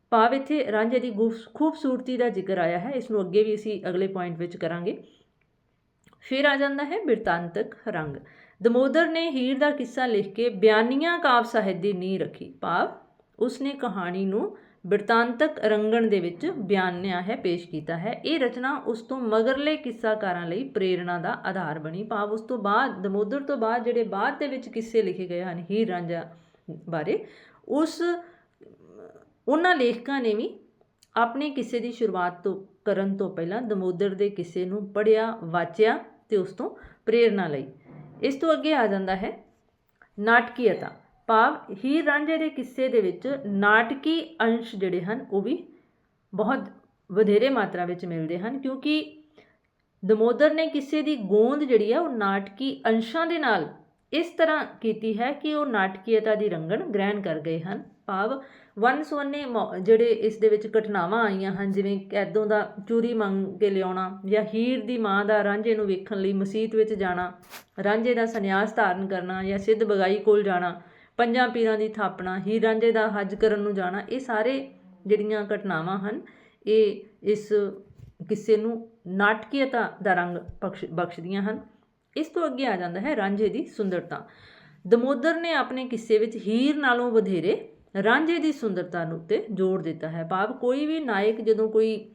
ਭਾਵ ਇੱਥੇ ਰਾਂਝੇ ਦੀ ਗੁਫ- ਖੂਬਸੂਰਤੀ ਦਾ ਜ਼ਿਕਰ ਆਇਆ ਹੈ। ਇਸ ਨੂੰ ਅੱਗੇ ਵੀ ਅਸੀਂ ਅਗਲੇ ਪੁਆਇੰਟ ਵਿੱਚ ਕਰਾਂਗੇ। ਫਿਰ ਆ ਜਾਂਦਾ ਹੈ ਬਿਰਤਾਂਤਕ ਰੰਗ। ਦਮੋਦਰ ਨੇ ਹੀਰ ਦਾ ਕਿੱਸਾ ਲਿਖ ਕੇ ਬਿਆਨੀਆਂ ਕਾਵ ਸਾਹਿਤ ਦੀ ਨੀਂਹ ਰੱਖੀ। ਭਾਵ ਉਸਨੇ ਕਹਾਣੀ ਨੂੰ ਬਿਰਤਾਂਤਕ ਰੰਗਣ ਦੇ ਵਿੱਚ ਬਿਆਨਿਆ ਹੈ, ਪੇਸ਼ ਕੀਤਾ ਹੈ। ਇਹ ਰਚਨਾ ਉਸ ਤੋਂ ਮਗਰਲੇ ਕਿੱਸਾਕਾਰਾਂ ਲਈ ਪ੍ਰੇਰਣਾ ਦਾ ਆਧਾਰ ਬਣੀ। ਭਾਵ ਉਸ ਤੋਂ ਬਾਅਦ, ਦਮੋਦਰ ਤੋਂ ਬਾਅਦ ਜਿਹੜੇ ਬਾਅਦ ਦੇ ਵਿੱਚ ਕਿੱਸੇ ਲਿਖੇ ਗਏ ਹਨ, ਹੀਰ ਰਾਂਝਾ ਬਾਰੇ, ਉਸ, ਉਹਨਾਂ ਲੇਖਕਾਂ ਨੇ ਵੀ ਆਪਣੇ ਕਿੱਸੇ ਦੀ ਸ਼ੁਰੂਆਤ ਤੋਂ, ਕਰਨ ਤੋਂ ਪਹਿਲਾਂ ਦਮੋਦਰ ਦੇ ਕਿੱਸੇ ਨੂੰ ਪੜ੍ਹਿਆ, ਵਾਚਿਆ ਤੇ ਉਸ ਤੋਂ ਪ੍ਰੇਰਣਾ ਲਈ। ਇਸ ਤੋਂ ਅੱਗੇ ਆ ਜਾਂਦਾ ਹੈ, ਨਾਟਕੀਅਤਾ। ਭਾਵ ਹੀਰ ਰਾਂਝੇ ਦੇ ਕਿੱਸੇ ਦੇ ਵਿੱਚ ਨਾਟਕੀ ਅੰਸ਼ ਜਿਹੜੇ ਹਨ, ਉਹ ਵੀ ਬਹੁਤ ਵਧੇਰੇ ਮਾਤਰਾ ਵਿੱਚ ਮਿਲਦੇ ਹਨ, ਕਿਉਂਕਿ ਦਮੋਦਰ ਨੇ ਕਿੱਸੇ ਦੀ ਗੋਂਦ ਜਿਹੜੀ ਹੈ ਉਹ ਨਾਟਕੀ ਅੰਸ਼ਾਂ ਦੇ ਨਾਲ ਇਸ ਤਰ੍ਹਾਂ ਕੀਤੀ ਹੈ ਕਿ ਉਹ ਨਾਟਕੀਅਤਾ ਦੀ ਰੰਗਣ ਗ੍ਰਹਿਣ ਕਰ ਗਏ ਹਨ। ਭਾਵ ਵਨ ਸਵੰਨੇ ਮੌ- ਜਿਹੜੇ ਇਸ ਦੇ ਵਿੱਚ ਘਟਨਾਵਾਂ ਆਈਆਂ ਹਨ, ਜਿਵੇਂ ਕੈਦੋਂ ਦਾ ਚੂਰੀ ਮੰਗ ਕੇ ਲਿਆਉਣਾ ਜਾਂ ਹੀਰ ਦੀ ਮਾਂ ਦਾ ਰਾਂਝੇ ਨੂੰ ਵੇਖਣ ਲਈ ਮਸਜਿਦ ਵਿੱਚ ਜਾਣਾ, ਰਾਂਝੇ ਦਾ ਸੰਨਿਆਸ ਧਾਰਨ ਕਰਨਾ ਜਾਂ ਸਿੱਧ ਬਗਾਈ ਕੋਲ ਜਾਣਾ ਪੰਜਾਂ ਪੀਰਾਂ ਦੀ ਥਾਪਣਾ, ਹੀਰ ਰਾਂਝੇ ਦਾ ਹੱਜ ਕਰਨ ਨੂੰ ਜਾਣਾ, ਇਹ ਸਾਰੇ ਜਿਹੜੀਆਂ ਘਟਨਾਵਾਂ ਹਨ, ਇਹ ਇਸ ਕਿੱਸੇ ਨੂੰ ਨਾਟਕੀਅਤਾ ਦਾ ਰੰਗ ਬਖਸ਼, ਬਖਸ਼ਦੀਆਂ ਹਨ। ਇਸ ਤੋਂ ਅੱਗੇ ਆ ਜਾਂਦਾ ਹੈ ਰਾਂਝੇ ਦੀ ਸੁੰਦਰਤਾ। ਦਮੋਦਰ ਨੇ ਆਪਣੇ ਕਿੱਸੇ ਵਿੱਚ ਹੀਰ ਨਾਲੋਂ ਵਧੇਰੇ ਰਾਂਝੇ ਦੀ ਸੁੰਦਰਤਾ ਨੂੰ ਉੱਤੇ ਜ਼ੋਰ ਦਿੱਤਾ ਹੈ। ਭਾਵ ਕੋਈ ਵੀ ਨਾਇਕ ਜਦੋਂ ਕੋਈ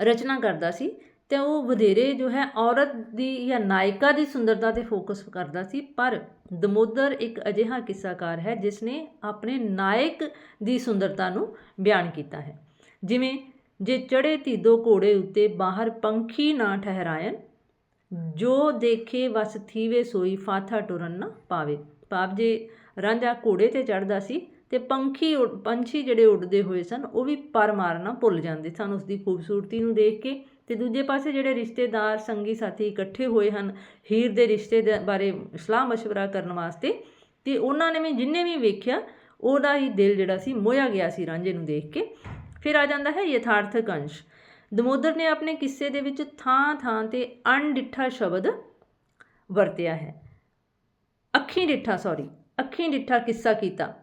ਰਚਨਾ ਕਰਦਾ ਸੀ ਤਾਂ ਉਹ ਵਧੇਰੇ ਜੋ ਹੈ ਔਰਤ ਦੀ ਜਾਂ ਨਾਇਕਾ ਦੀ ਸੁੰਦਰਤਾ ਤੇ ਫੋਕਸ ਕਰਦਾ ਸੀ, ਪਰ ਦਮੋਦਰ ਇੱਕ ਅਜਿਹਾ ਕਿੱਸਾਕਾਰ ਹੈ ਜਿਸ ਨੇ ਆਪਣੇ ਨਾਇਕ ਦੀ ਸੁੰਦਰਤਾ ਨੂੰ ਬਿਆਨ ਕੀਤਾ ਹੈ। ਜਿਵੇਂ ਜੇ ਚੜੇ ਧੀਦੋ ਘੋੜੇ ਉੱਤੇ ਬਾਹਰ ਪੰਖੀ ਨਾ ਠਹਿਰਾਇਨ ਜੋ ਦੇਖੇ ਵਸ ਥੀਵੇ ਸੋਈ ਫਾਥਾ ਟੁਰਨ ਨਾ ਪਾਵੇ। ਭਾਵ ਜੇ ਰਾਂਝਾ ਘੋੜੇ ਤੇ ਚੜਦਾ ਸੀ ਤੇ ਪੰਖੀ ਉੱਡ- ਪੰਛੀ ਜਿਹੜੇ ਉੱਡਦੇ ਹੋਏ ਸਨ, ਉਹ ਵੀ ਪਰ ਮਾਰਨਾ ਭੁੱਲ ਜਾਂਦੇ ਸਨ। ਉਸ ਦੀ ਖੂਬਸੂਰਤੀ ਨੂੰ ਦੇਖ ਕੇ ਤੇ ਦੂਜੇ ਪਾਸੇ ਜਿਹੜੇ ਰਿਸ਼ਤੇਦਾਰ, ਸੰਗੀ ਸਾਥੀ ਇਕੱਠੇ ਹੋਏ ਹਨ, ਹੀਰ ਦੇ ਰਿਸ਼ਤੇ ਦੇ ਬਾਰੇ ਸਲਾਹ مشਵਰਾ ਕਰਨ ਵਾਸਤੇ, ਤੇ ਉਹਨਾਂ ਨੇ ਵੀ ਜਿੰਨੇ ਵੀ ਵੇਖਿਆ, ਉਹਦਾ ਹੀ ਦਿਲ ਜਿਹੜਾ ਸੀ ਮੋਇਆ ਗਿਆ ਸੀ ਰਾਂਝੇ ਨੂੰ ਦੇਖ ਕੇ। ਫਿਰ ਆ ਜਾਂਦਾ ਹੈ ਯਥਾਰਥਕ ਅੰਸ਼ ਦਮੋਦਰ ਨੇ ਆਪਣੇ ਕਿੱਸੇ ਦੇ ਵਿੱਚ ਥਾਂ-ਥਾਂ ਤੇ ਅਣਡਿੱਠਾ ਸ਼ਬਦ ਵਰਤਿਆ ਹੈ। ਅੱਖੀਂ ਡਿੱਠਾ ਸੌਰੀ ਅੱਖੀਂ ਡਿੱਠਾ ਕਿੱਸਾ ਕੀਤਾ।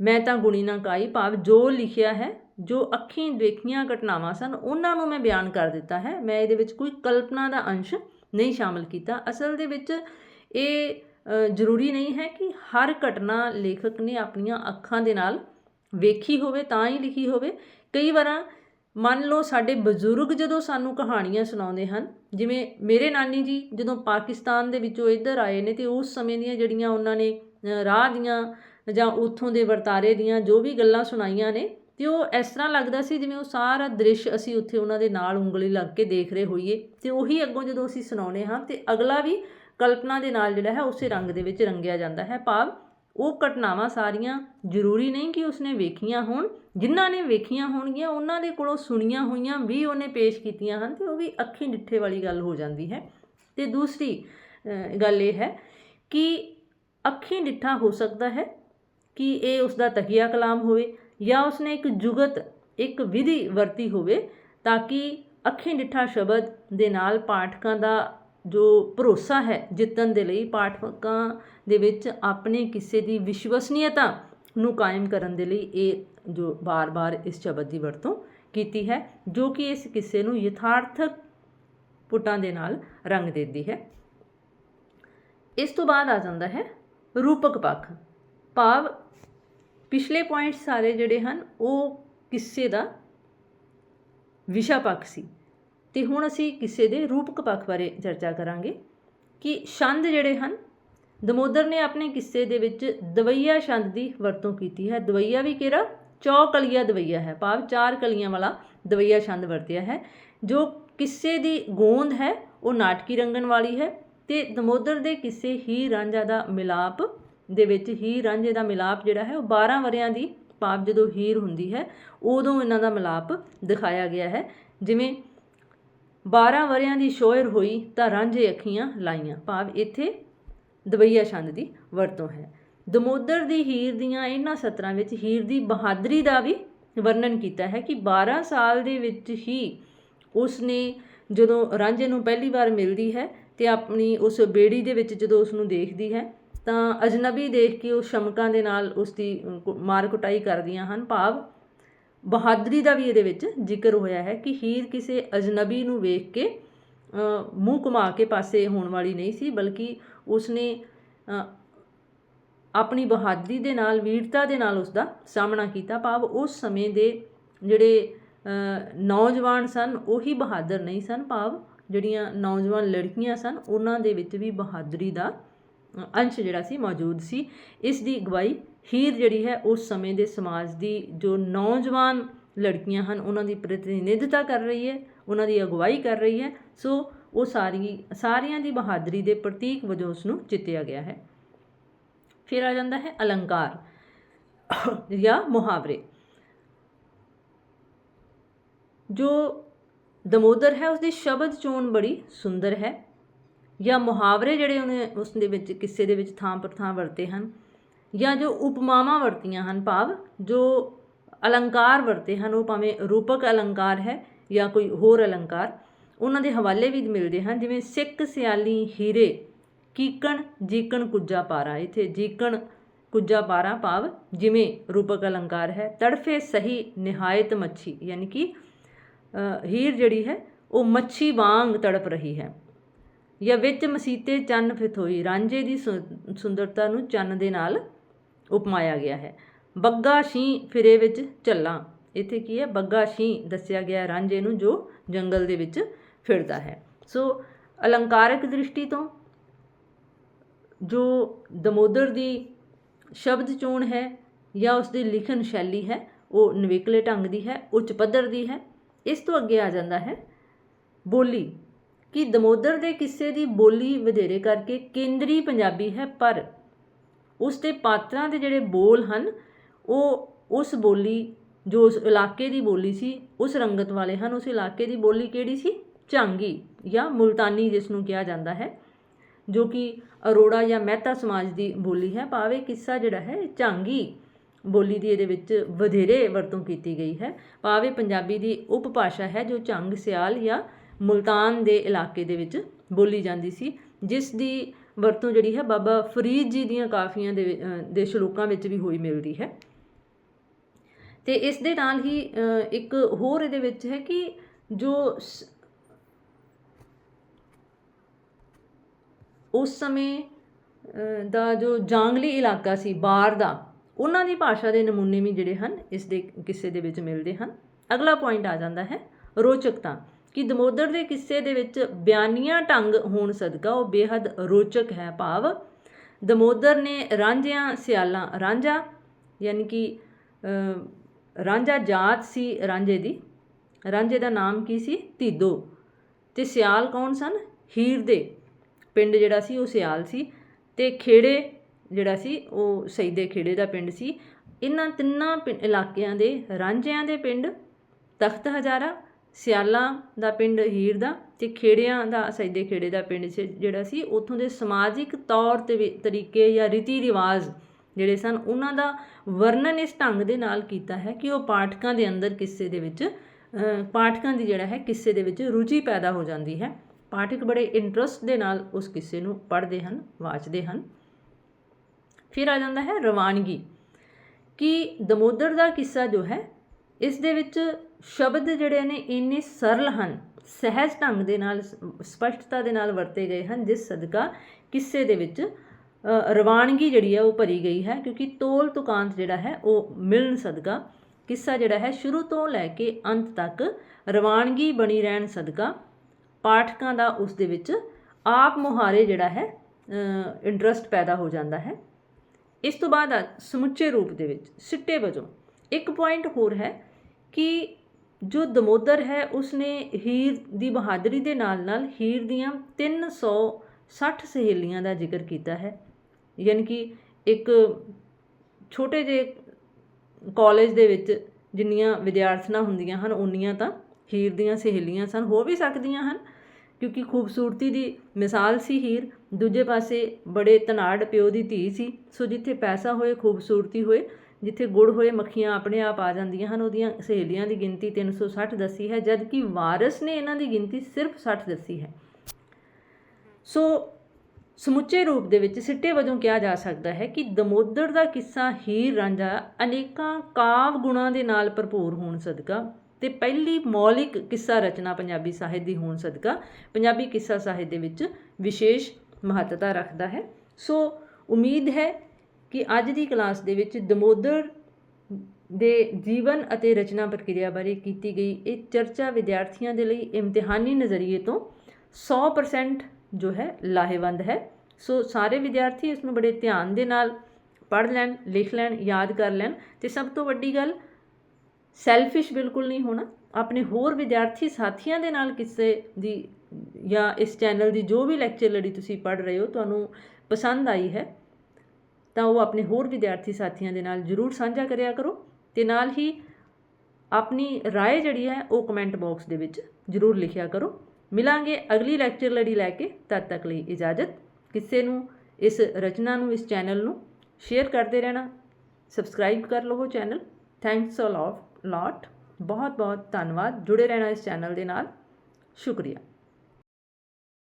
ਮੈਂ ਤਾਂ ਗੁਣੀ ਨਾ ਕਾਈ ਭਾਵ ਜੋ ਲਿਖਿਆ ਹੈ ਜੋ ਅੱਖੀਂ ਦੇਖੀਆਂ ਘਟਨਾਵਾਂ ਸਨ, ਉਹਨਾਂ ਨੂੰ ਮੈਂ ਬਿਆਨ ਕਰ ਦਿੱਤਾ ਹੈ। ਮੈਂ ਇਹਦੇ ਵਿੱਚ ਕੋਈ ਕਲਪਨਾ ਦਾ ਅੰਸ਼ ਨਹੀਂ ਸ਼ਾਮਲ ਕੀਤਾ। ਅਸਲ ਦੇ ਵਿੱਚ ਇਹ ਜ਼ਰੂਰੀ ਨਹੀਂ ਹੈ ਕਿ ਹਰ ਘਟਨਾ ਲੇਖਕ ਨੇ ਆਪਣੀਆਂ ਅੱਖਾਂ ਦੇ ਨਾਲ ਵੇਖੀ ਹੋਵੇ, ਤਾਂ ਹੀ ਲਿਖੀ ਹੋਵੇ। ਕਈ ਵਾਰਾਂ ਮੰਨ ਲਓ ਸਾਡੇ ਬਜ਼ੁਰਗ ਜਦੋਂ ਸਾਨੂੰ ਕਹਾਣੀਆਂ ਸੁਣਾਉਂਦੇ ਹਨ, ਜਿਵੇਂ ਮੇਰੇ ਨਾਨੀ ਜੀ ਜਦੋਂ ਪਾਕਿਸਤਾਨ ਦੇ ਵਿੱਚੋਂ ਇੱਧਰ ਆਏ ਨੇ ਤੇ ਉਸ ਸਮੇਂ ਦੀਆਂ ਜਿਹੜੀਆਂ ਉਹਨਾਂ ਨੇ ਰਾਹ ਦੀਆਂ ਜਾਂ ਉੱਥੋਂ ਦੇ ਵਰਤਾਰੇ ਦੀਆਂ ਜੋ ਵੀ ਗੱਲਾਂ ਸੁਣਾਈਆਂ ਨੇ ਤੇ ਉਹ ਇਸ ਤਰ੍ਹਾਂ ਲੱਗਦਾ ਸੀ ਜਿਵੇਂ ਉਹ ਸਾਰਾ ਦ੍ਰਿਸ਼ ਅਸੀਂ ਉੱਥੇ ਉਹਨਾਂ ਦੇ ਨਾਲ ਉਂਗਲੀ ਲੱਗ ਕੇ ਦੇਖ ਰਹੇ ਹੋਈਏ। ਤੇ ਉਹੀ ਅੱਗੋਂ ਜਦੋਂ ਅਸੀਂ ਸੁਣਾਉਨੇ ਹਾਂ ਤੇ ਅਗਲਾ ਵੀ ਕਲਪਨਾ ਦੇ ਨਾਲ ਜਿਹੜਾ ਹੈ ਉਸੇ ਰੰਗ ਦੇ ਵਿੱਚ ਰੰਗਿਆ ਜਾਂਦਾ ਹੈ। ਭਾਵ ਉਹ ਘਟਨਾਵਾਂ ਸਾਰੀਆਂ ਜ਼ਰੂਰੀ ਨਹੀਂ ਕਿ ਉਸਨੇ ਵੇਖੀਆਂ ਹੋਣ। ਜਿਨ੍ਹਾਂ ਨੇ ਵੇਖੀਆਂ ਹੋਣਗੀਆਂ, ਉਹਨਾਂ ਦੇ ਕੋਲੋਂ ਸੁਣੀਆਂ ਹੋਈਆਂ ਵੀ ਉਹਨੇ ਪੇਸ਼ ਕੀਤੀਆਂ ਹਨ ਤੇ ਉਹ ਵੀ ਅੱਖੀਂ ਡਿੱਠੇ ਵਾਲੀ ਗੱਲ ਹੋ ਜਾਂਦੀ ਹੈ। ਤੇ ਦੂਸਰੀ ਗੱਲ ਇਹ ਹੈ ਕਿ ਅੱਖੀਂ ਡਿੱਠਾ ਹੋ ਸਕਦਾ ਹੈ ਕਿ ਇਹ ਉਸ ਦਾ ਤਕੀਆ ਕਲਾਮ ਹੋਵੇ ਜਾਂ ਉਸਨੇ ਇੱਕ ਜੁਗਤ, ਇੱਕ ਵਿਧੀ ਵਰਤੀ ਹੋਵੇ ਤਾਂ ਕਿ ਅੱਖੀਂ ਡਿੱਠਾ ਸ਼ਬਦ ਦੇ ਨਾਲ ਪਾਠਕਾਂ ਦਾ ਜੋ ਭਰੋਸਾ ਹੈ ਜਿੱਤਣ ਦੇ ਲਈ ਪਾਠਕਾਂ ਦੇ ਵਿੱਚ ਆਪਣੇ ਕਿਸੇ ਦੀ ਵਿਸ਼ਵਸਨੀਯਤਾ ਨੂੰ ਕਾਇਮ ਕਰਨ ਦੇ ਲਈ ਇਹ ਜੋ ਬਾਰ-ਬਾਰ ਇਸ ਸ਼ਬਦ ਦੀ ਵਰਤੋਂ ਕੀਤੀ ਹੈ, ਜੋ ਕਿ ਇਸ ਕਿੱਸੇ ਨੂੰ ਯਥਾਰਥਕ ਪੁੱਟਾਂ ਦੇ ਨਾਲ ਰੰਗ ਦਿੰਦੀ ਹੈ। ਇਸ ਤੋਂ ਬਾਅਦ ਆ ਜਾਂਦਾ ਹੈ ਰੂਪਕ ਪੱਖ। ਭਾਵ ਪਿਛਲੇ ਪੁਆਇੰਟ ਸਾਰੇ ਜਿਹੜੇ ਹਨ, ਉਹ ਕਿੱਸੇ ਦਾ ਵਿਸ਼ਾ ਪੱਖ ਸੀ। ਤੇ ਹੁਣ ਅਸੀਂ ਕਿੱਸੇ ਦੇ ਰੂਪਕ ਪੱਖ ਬਾਰੇ ਚਰਚਾ ਕਰਾਂਗੇ ਕਿ ਛੰਦ ਜਿਹੜੇ ਹਨ, ਦਮੋਦਰ ਨੇ ਆਪਣੇ ਕਿੱਸੇ ਦੇ ਵਿੱਚ ਦਵਈਆ ਛੰਦ ਦੀ ਵਰਤੋਂ ਕੀਤੀ ਹੈ। ਦਵਈਆ ਵੀ ਕਿਹੜਾ? ਚੌ ਕਲੀਆ ਦਵਈਆ ਹੈ। ਭਾਵ ਚਾਰ ਕਲੀਆਂ ਵਾਲਾ ਦਵਈਆ ਛੰਦ ਵਰਤਿਆ ਹੈ, ਜੋ ਕਿੱਸੇ ਦੀ ਗੋਂਦ ਹੈ, ਉਹ ਨਾਟਕੀ ਰੰਗਣ ਵਾਲੀ ਹੈ ਤੇ ਦਮੋਦਰ ਦੇ ਕਿੱਸੇ ਹੀ ਰਾਂਝਾ ਦਾ ਮਿਲਾਪ ਦੇ ਵਿੱਚ ਹੀਰ ਰਾਂਝੇ ਦਾ ਮਿਲਾਪ ਜਿਹੜਾ ਹੈ ਉਹ 12 ਵਰਿਆਂ ਦੀ ਭਾਵ ਜਦੋਂ ਹੀਰ ਹੁੰਦੀ ਹੈ, ਉਦੋਂ ਇਹਨਾਂ ਦਾ ਮਿਲਾਪ ਦਿਖਾਇਆ ਗਿਆ ਹੈ। ਜਿਵੇਂ 12 ਵਰਿਆਂ ਦੀ ਸ਼ੋਇਰ ਹੋਈ ਤਾਂ ਰਾਂਝੇ ਅੱਖੀਆਂ ਲਾਈਆਂ। ਭਾਵ ਇੱਥੇ ਦਵਈਆ ਛੰਦ ਦੀ ਵਰਤੋਂ ਹੈ। ਦਮੋਦਰ ਦੀ ਹੀਰ ਦੀਆਂ ਇਹਨਾਂ ਸਤਰਾਂ ਵਿੱਚ ਹੀਰ ਦੀ ਬਹਾਦਰੀ ਦਾ ਵੀ ਵਰਣਨ ਕੀਤਾ ਹੈ ਕਿ 12 ਸਾਲ ਦੇ ਵਿੱਚ ਹੀ ਉਸ ਨੇ ਜਦੋਂ ਰਾਂਝੇ ਨੂੰ ਪਹਿਲੀ ਵਾਰ ਮਿਲਦੀ ਹੈ ਤੇ ਆਪਣੀ ਉਸ ਬੇੜੀ ਦੇ ਵਿੱਚ ਜਦੋਂ ਉਸ ਨੂੰ ਦੇਖਦੀ ਹੈ ਤਾਂ ਅਜਨਬੀ ਦੇਖ ਕੇ ਉਹ ਸ਼ਮਕਾਂ ਦੇ ਨਾਲ ਉਸ ਦੀ ਮਾਰ ਕੁਟਾਈ ਕਰਦੀਆਂ ਹਨ। ਭਾਵ ਬਹਾਦਰੀ ਦਾ ਵੀ ਇਹਦੇ ਵਿੱਚ ਜ਼ਿਕਰ ਹੋਇਆ ਹੈ ਕਿ ਹੀਰ ਕਿਸੇ ਅਜਨਬੀ ਨੂੰ ਵੇਖ ਕੇ ਮੂੰਹ ਘੁਮਾ ਕੇ ਪਾਸੇ ਹੋਣ ਵਾਲੀ ਨਹੀਂ ਸੀ, ਬਲਕਿ ਉਸਨੇ ਆਪਣੀ ਬਹਾਦਰੀ ਦੇ ਨਾਲ, ਵੀਰਤਾ ਦੇ ਨਾਲ ਉਸ ਦਾ ਸਾਹਮਣਾ ਕੀਤਾ। ਭਾਵ ਉਸ ਸਮੇਂ ਦੇ ਜਿਹੜੇ ਨੌਜਵਾਨ ਸਨ, ਉਹੀ ਬਹਾਦਰ ਨਹੀਂ ਸਨ। ਭਾਵ ਜਿਹੜੀਆਂ ਨੌਜਵਾਨ ਲੜਕੀਆਂ ਸਨ, ਉਹਨਾਂ ਦੇ ਵਿੱਚ ਵੀ ਬਹਾਦਰੀ ਦਾ ਅੰਸ਼ ਜਿਹੜਾ ਸੀ ਮੌਜੂਦ ਸੀ। ਇਸ ਦੀ ਅਗਵਾਈ ਹੀਰ ਜਿਹੜੀ ਹੈ, ਉਸ ਸਮੇਂ ਦੇ ਸਮਾਜ ਦੀ ਜੋ ਨੌਜਵਾਨ ਲੜਕੀਆਂ ਹਨ, ਉਹਨਾਂ ਦੀ ਪ੍ਰਤੀਨਿਧਤਾ ਕਰ ਰਹੀ ਹੈ, ਉਹਨਾਂ ਦੀ ਅਗਵਾਈ ਕਰ ਰਹੀ ਹੈ। ਸੋ ਉਹ ਸਾਰੀ, ਸਾਰਿਆਂ ਦੀ ਬਹਾਦਰੀ ਦੇ ਪ੍ਰਤੀਕ ਵਜੋਂ ਉਸ ਨੂੰ ਚਿੱਤਿਆ ਗਿਆ ਹੈ। ਫਿਰ ਆ ਜਾਂਦਾ ਹੈ ਅਲੰਕਾਰ ਜਾਂ ਮੁਹਾਵਰੇ। ਜੋ ਦਮੋਦਰ ਹੈ ਉਸ ਦੀ ਸ਼ਬਦ ਚੋਣ ਬੜੀ ਸੁੰਦਰ ਹੈ। ਜਾਂ ਮੁਹਾਵਰੇ ਜਿਹੜੇ ਉਹਨੇ ਉਸ ਦੇ ਵਿੱਚ, ਕਿੱਸੇ ਦੇ ਵਿੱਚ ਥਾਂ ਪਰ ਥਾਂ ਵਰਤੇ ਹਨ, ਜਾਂ ਜੋ ਉਪਮਾਵਾਂ ਵਰਤੀਆਂ ਹਨ ਭਾਵ, ਜੋ ਅਲੰਕਾਰ ਵਰਤੇ ਹਨ, ਉਹ ਭਾਵੇਂ ਰੂਪਕ ਅਲੰਕਾਰ ਹੈ ਜਾਂ ਕੋਈ ਹੋਰ ਅਲੰਕਾਰ, ਉਹਨਾਂ ਦੇ ਹਵਾਲੇ ਵੀ ਮਿਲਦੇ ਹਨ, ਜਿਵੇਂ ਸਿੱਕ ਸਿਆਲੀ ਹੀਰੇ, ਕੀਕਣ ਜੀਕਣ ਕੁੱਜਾ ਪਾਰਾ, ਇਥੇ ਜੀਕਣ ਕੁੱਜਾ ਪਾਰਾ ਭਾਵ ਜਿਵੇਂ ਰੂਪਕ ਅਲੰਕਾਰ ਹੈ, ਤੜਫੇ ਸਹੀ ਨਿਹਾਇਤ ਮੱਛੀ, ਯਾਨੀ ਕਿ ਹੀਰ ਜਿਹੜੀ ਹੈ, ਉਹ ਮੱਛੀ ਵਾਂਗ ਤੜਪ ਰਹੀ ਹੈ। ਜਾਂ ਵਿੱਚ ਮਸੀਤੇ ਚੰਨ ਫਿਥੋਈ ਰਾਂਝੇ ਦੀ ਸੁੰਦਰਤਾ ਨੂੰ ਚੰਨ ਦੇ ਨਾਲ ਉਪਮਾਇਆ ਗਿਆ ਹੈ। ਬੱਗਾ ਸ਼ੀ ਫਿਰੇ ਵਿੱਚ ਚੱਲਾਂ ਇੱਥੇ ਕੀ ਹੈ? ਬੱਗਾ ਸ਼ੀ ਦੱਸਿਆ ਗਿਆ ਰਾਂਝੇ ਨੂੰ ਜੋ ਜੰਗਲ ਦੇ ਵਿੱਚ ਫਿਰਦਾ ਹੈ। ਸੋ ਅਲੰਕਾਰਕ ਦ੍ਰਿਸ਼ਟੀ ਤੋਂ ਜੋ ਦਮੋਦਰ ਦੀ ਸ਼ਬਦ ਚੋਣ ਹੈ ਜਾਂ ਉਸ ਦੀ ਲਿਖਣ ਸ਼ੈਲੀ ਹੈ, ਉਹ ਨਵੇਕਲੇ ਢੰਗ ਦੀ ਹੈ, ਉੱਚ ਪੱਧਰ ਦੀ ਹੈ। ਇਸ ਤੋਂ ਅੱਗੇ ਆ ਜਾਂਦਾ ਹੈ ਬੋਲੀ। ਕਿ ਦਮੋਦਰ ਦੇ ਕਿੱਸੇ ਦੀ ਬੋਲੀ ਵਧੇਰੇ ਕਰਕੇ ਕੇਂਦਰੀ ਪੰਜਾਬੀ ਹੈ, ਪਰ ਉਸ ਦੇ ਪਾਤਰਾਂ ਦੇ ਜਿਹੜੇ ਬੋਲ ਹਨ, ਉਹ ਉਸ ਬੋਲੀ, ਜੋ ਉਸ ਇਲਾਕੇ ਦੀ ਬੋਲੀ ਸੀ, ਉਸ ਰੰਗਤ ਵਾਲੇ ਹਨ, ਉਸ ਇਲਾਕੇ ਦੀ ਬੋਲੀ ਕਿਹੜੀ ਸੀ? ਝਾਂਗੀ ਜਾਂ ਮੁਲਤਾਨੀ, ਜਿਸ ਨੂੰ ਕਿਹਾ ਜਾਂਦਾ ਹੈ, ਜੋ ਕਿ ਅਰੋੜਾ ਜਾਂ ਮਹਿਤਾ ਸਮਾਜ ਦੀ ਬੋਲੀ ਹੈ। ਭਾਵੇਂ ਕਿੱਸਾ ਜਿਹੜਾ ਹੈ, ਝਾਂਗੀ ਬੋਲੀ ਦੀ ਇਹਦੇ ਵਿੱਚ ਵਧੇਰੇ ਵਰਤੋਂ ਕੀਤੀ ਗਈ ਹੈ। ਭਾਵੇਂ ਪੰਜਾਬੀ ਦੀ ਉਪਭਾਸ਼ਾ ਹੈ, ਜੋ ਝੰਗ ਸਿਆਲ ਜਾਂ ਮੁਲਤਾਨ ਦੇ ਇਲਾਕੇ ਦੇ ਵਿੱਚ ਬੋਲੀ ਜਾਂਦੀ ਸੀ, ਜਿਸ ਦੀ ਵਰਤੋਂ ਜਿਹੜੀ ਹੈ ਬਾਬਾ ਫਰੀਦ ਜੀ ਦੀਆਂ ਕਾਫੀਆਂ ਦੇ ਦੇ ਸ਼ਲੋਕਾਂ ਵਿੱਚ ਵੀ ਹੋਈ ਮਿਲਦੀ ਹੈ। ਤੇ ਇਸ ਦੇ ਨਾਲ ਹੀ ਇੱਕ ਹੋਰ ਇਹਦੇ ਵਿੱਚ ਹੈ ਕਿ ਜੋ ਉਸ ਸਮੇਂ ਦਾ ਜੋ ਜਾਂਗਲੀ ਇਲਾਕਾ ਸੀ ਬਾਹਰ ਦਾ, ਉਹਨਾਂ ਦੀ ਭਾਸ਼ਾ ਦੇ ਨਮੂਨੇ ਵੀ ਜਿਹੜੇ ਹਨ, ਇਸ ਦੇ ਕਿੱਸੇ ਦੇ ਵਿੱਚ ਮਿਲਦੇ ਹਨ। ਅਗਲਾ ਪੁਆਇੰਟ ਆ ਜਾਂਦਾ ਹੈ, ਰੋਚਕਤਾ। ਕਿ ਦਮੋਦਰ ਦੇ ਕਿੱਸੇ ਦੇ ਵਿੱਚ ਬਿਆਨੀਆਂ ਢੰਗ ਹੋਣ ਸਦਕਾ ਉਹ ਬੇहद ਰੋਚਕ ਹੈ ਭਾਵ। ਦਮੋਦਰ ਨੇ ਰਾਂਝਿਆਂ ਸਿਆਲਾਂ, ਰਾਂਝਾ ਯਾਨੀ ਕਿ ਰਾਂਝਾ ਜਾਤ ਸੀ ਰਾਂਝੇ ਦੀ। ਰਾਂਝੇ ਦਾ ਨਾਮ ਕੀ ਸੀ? ਧੀਦੋ। ਤੇ ਸਿਆਲ ਕੌਣ ਸਨ? ਹੀਰ ਦੇ। ਪਿੰਡ ਜਿਹੜਾ ਸੀ ਉਹ ਸਿਆਲ ਸੀ ਤੇ ਖੇੜੇ ਜਿਹੜਾ ਸੀ ਉਹ ਸਈਦੇ ਖੇੜੇ ਦਾ ਪਿੰਡ ਸੀ। ਇਹਨਾਂ ਤਿੰਨਾਂ ਇਲਾਕਿਆਂ ਦੇ ਰਾਂਝਿਆਂ ਦੇ ਪਿੰਡ ਤਖਤ ਹਜ਼ਾਰਾ ਸਿਆਲਾਂ ਦਾ ਪਿੰਡ ਹੀਰ ਦਾ ਤੇ ਖੇੜਿਆਂ ਦਾ ਸੈਦੇ ਖੇੜੇ ਦਾ ਪਿੰਡ ਜਿਹੜਾ ਸੀ, ਉੱਥੋਂ ਦੇ ਸਮਾਜਿਕ ਤੌਰ ਤੇ ਤਰੀਕੇ ਜਾਂ ਰੀਤੀ ਰਿਵਾਜ ਜਿਹੜੇ ਸਨ, ਉਹਨਾਂ ਦਾ ਵਰਣਨ ਇਸ ਢੰਗ ਦੇ ਨਾਲ ਕੀਤਾ ਹੈ ਕਿ ਉਹ ਪਾਠਕਾਂ ਦੇ ਅੰਦਰ ਕਿੱਸੇ ਦੇ ਵਿੱਚ ਪਾਠਕਾਂ ਦੀ ਜਿਹੜਾ ਹੈ, ਕਿੱਸੇ ਦੇ ਵਿੱਚ ਰੁਚੀ ਪੈਦਾ ਹੋ ਜਾਂਦੀ ਹੈ। ਪਾਠਕ ਬੜੇ ਇੰਟਰਸਟ ਦੇ ਨਾਲ ਉਸ ਕਿੱਸੇ ਨੂੰ ਪੜ੍ਹਦੇ ਹਨ, ਵਾਚਦੇ ਹਨ। ਫਿਰ ਆ ਜਾਂਦਾ ਹੈ ਰਵਾਨਗੀ। ਕਿ ਦਮੋਦਰ ਦਾ ਕਿੱਸਾ ਜੋ ਹੈ, ਇਸ ਦੇ ਵਿੱਚ ਸ਼ਬਦ ਜਿਹੜੇ ਨੇ ਇੰਨੇ ਸਰਲ ਹਨ, ਸਹਿਜ ਢੰਗ ਦੇ ਨਾਲ, ਸ- ਸਪਸ਼ਟਤਾ ਦੇ ਨਾਲ ਵਰਤੇ ਗਏ ਹਨ, ਜਿਸ ਸਦਕਾ ਕਿੱਸੇ ਦੇ ਵਿੱਚ ਰਵਾਨਗੀ ਜਿਹੜੀ ਹੈ ਉਹ ਭਰੀ ਗਈ ਹੈ, ਕਿਉਂਕਿ ਤੋਲ ਤੁਕਾਂਤ ਜਿਹੜਾ ਹੈ ਉਹ ਮਿਲਣ ਸਦਕਾ ਕਿੱਸਾ ਜਿਹੜਾ ਹੈ ਸ਼ੁਰੂ ਤੋਂ ਲੈ ਕੇ ਅੰਤ ਤੱਕ ਰਵਾਨਗੀ ਬਣੀ ਰਹਿਣ ਸਦਕਾ ਪਾਠਕਾਂ ਦਾ ਉਸ ਦੇ ਵਿੱਚ ਆਪ ਮੁਹਾਰੇ ਜਿਹੜਾ ਹੈ ਇੰਟਰਸਟ ਪੈਦਾ ਹੋ ਜਾਂਦਾ ਹੈ। ਇਸ ਤੋਂ ਬਾਅਦ ਸਮੁੱਚੇ ਰੂਪ ਦੇ ਵਿੱਚ ਸਿੱਟੇ ਵਜੋਂ ਇੱਕ ਪੁਆਇੰਟ ਹੋਰ ਹੈ ਕਿ ਜੋ ਦਮੋਦਰ ਹੈ, ਉਸਨੇ ਹੀਰ ਦੀ ਬਹਾਦਰੀ ਦੇ ਨਾਲ ਨਾਲ ਹੀਰ ਦੀਆਂ 360 ਸਹੇਲੀਆਂ ਦਾ ਜ਼ਿਕਰ ਕੀਤਾ ਹੈ। ਯਾਨੀ ਕਿ ਇੱਕ ਛੋਟੇ ਜਿਹੇ ਕਾਲਜ ਦੇ ਵਿੱਚ ਜਿੰਨੀਆਂ ਵਿਦਿਆਰਥਣਾਂ ਹੁੰਦੀਆਂ ਹਨ, ਉਨੀਆਂ ਤਾਂ ਹੀਰ ਦੀਆਂ ਸਹੇਲੀਆਂ ਸਨ। ਹੋ ਵੀ ਸਕਦੀਆਂ ਹਨ, ਕਿਉਂਕਿ ਖੂਬਸੂਰਤੀ ਦੀ ਮਿਸਾਲ ਸੀ ਹੀਰ। ਦੂਜੇ ਪਾਸੇ ਬੜੇ ਤਨਾੜ ਪਿਓ ਦੀ ਧੀ ਸੀ, ਸੋ ਜਿੱਥੇ ਪੈਸਾ ਹੋਏ, ਖੂਬਸੂਰਤੀ ਹੋਏ ਜਿੱਥੇ ਗੁੜ ਹੋਏ ਮੱਖੀਆਂ ਆਪਣੇ ਆਪ ਆ ਜਾਂਦੀਆਂ ਹਨ, ਉਹਦੀਆਂ ਸਹੇਲੀਆਂ ਦੀ ਗਿਣਤੀ 360 ਦੱਸੀ ਹੈ, ਜਦਕਿ ਵਾਰਸ ਨੇ ਇਹਨਾਂ ਦੀ ਗਿਣਤੀ ਸਿਰਫ 60 ਦੱਸੀ ਹੈ। ਸੋ ਸਮੁੱਚੇ ਰੂਪ ਦੇ ਵਿੱਚ ਸਿੱਟੇ ਵਜੋਂ ਕਿਹਾ ਜਾ ਸਕਦਾ ਹੈ ਕਿ ਦਮੋਦਰ ਦਾ ਕਿੱਸਾ ਹੀਰ ਰਾਂਝਾ ਅਨੇਕਾਂ ਕਾਵ ਗੁਣਾਂ ਦੇ ਨਾਲ ਭਰਪੂਰ ਹੋਣ ਸਦਕਾ ਤੇ ਪਹਿਲੀ ਮੌਲਿਕ ਕਿੱਸਾ ਰਚਨਾ ਪੰਜਾਬੀ ਸਾਹਿਤ ਦੀ ਹੋਣ ਸਦਕਾ, ਪੰਜਾਬੀ ਕਿੱਸਾ ਸਾਹਿਤ ਦੇ ਵਿੱਚ ਵਿਸ਼ੇਸ਼ ਮਹੱਤਤਾ ਰੱਖਦਾ ਹੈ। ਸੋ ਉਮੀਦ ਹੈ ਕਿ ਅੱਜ ਦੀ ਕਲਾਸ ਦੇ ਵਿੱਚ ਦਮੋਦਰ ਦੇ ਜੀਵਨ ਅਤੇ ਰਚਨਾ ਪ੍ਰਕਿਰਿਆ ਬਾਰੇ ਕੀਤੀ ਗਈ। ਇਹ ਚਰਚਾ ਵਿਦਿਆਰਥੀਆਂ ਦੇ ਲਈ ਇਮਤਿਹਾਨੀ ਨਜ਼ਰੀਏ ਤੋਂ 100% ਜੋ ਹੈ ਲਾਹੇਵੰਦ ਹੈ। ਸੋ ਸਾਰੇ ਵਿਦਿਆਰਥੀ ਇਸ ਨੂੰ ਬੜੇ ਧਿਆਨ ਦੇ ਨਾਲ ਪੜ੍ਹ ਲੈਣ, ਲਿਖ ਲੈਣ, ਯਾਦ ਕਰ ਲੈਣ ਤੇ ਸਭ ਤੋਂ ਵੱਡੀ ਗੱਲ ਸੈਲਫਿਸ਼ ਬਿਲਕੁਲ ਨਹੀਂ ਹੋਣਾ। ਆਪਣੇ ਹੋਰ ਵਿਦਿਆਰਥੀ ਸਾਥੀਆਂ ਦੇ ਨਾਲ ਕਿਸੇ ਦੀ ਜਾਂ ਇਸ ਚੈਨਲ ਦੀ ਜੋ ਵੀ ਲੈਕਚਰ ਲੜੀ ਤੁਸੀਂ ਪੜ੍ਹ ਰਹੇ ਹੋ, ਤੁਹਾਨੂੰ ਪਸੰਦ ਆਈ ਹੈ। ਤਾਂ ਉਹ ਆਪਣੇ ਹੋਰ ਵਿਦਿਆਰਥੀ ਸਾਥੀਆਂ ਦੇ ਨਾਲ ਜਰੂਰ ਸਾਂਝਾ ਕਰਿਆ ਕਰੋ ਤੇ ਨਾਲ ਹੀ ਆਪਣੀ رائے ਜਿਹੜੀ ਹੈ ਉਹ ਕਮੈਂਟ ਬਾਕਸ ਦੇ ਵਿੱਚ ਜਰੂਰ ਲਿਖਿਆ ਕਰੋ ਮਿਲਾਂਗੇ ਅਗਲੀ ਲੈਕਚਰ ਲੜੀ ਲੈ ਕੇ ਤਦ ਤੱਕ ਲਈ ਇਜਾਜ਼ਤ ਕਿਸੇ ਨੂੰ ਇਸ ਰਚਨਾ ਨੂੰ ਇਸ ਚੈਨਲ ਨੂੰ ਸ਼ੇਅਰ ਕਰਦੇ ਰਹਿਣਾ ਸਬਸਕ੍ਰਾਈਬ ਕਰ ਲਵੋ ਚੈਨਲ ਥੈਂਕਸ ਅ ਲੋਟ ਬਹੁਤ ਬਹੁਤ ਧੰਨਵਾਦ ਜੁੜੇ ਰਹਿਣਾ ਇਸ ਚੈਨਲ ਦੇ ਨਾਲ ਸ਼ੁਕਰੀਆ